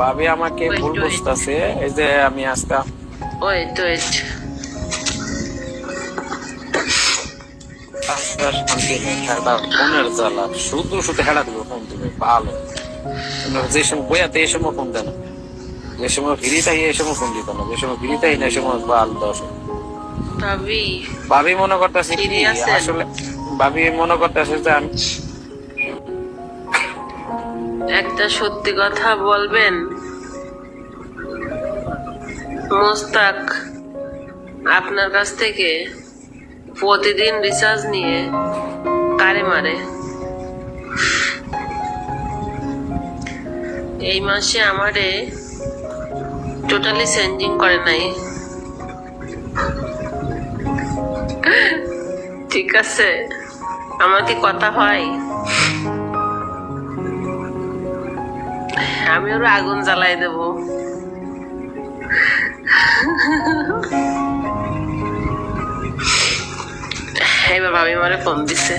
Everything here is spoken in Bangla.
ভাবি আমাকে ভুল. বুঝতেছে। এই যে আমি আজকে ওয়েট ওয়েট আজকে শান্তি নেই হেডা ফোনের জ্বালা। শুধু শুধু হেডা দিবে ফোন দিবে। ভালো। যে সময় বইয়াতে এই সময় ফোন দেয় না। যে সময় ফিরি তাই এই সময় ফোন দিত না। যে সময় ফিরিতাই না এই সময় বাল দশ ভাবি ভাবি মনে করতেছে আসলে ভাবি মনে করতেছে যে আমি একটা সত্যি কথা বলবেন? মোস্তাক, আপনার কাছ থেকে প্রতিদিন রিচার্জ নিয়ে কারে মারে। এই মাসে আমারে টোটালি চেঞ্জিং করে নাই। ঠিক আছে? আমার কি কথা হয়? আমি ওর আগুন জ্বালাই দেব। এবার ভাবি মারে ফোন দিছে।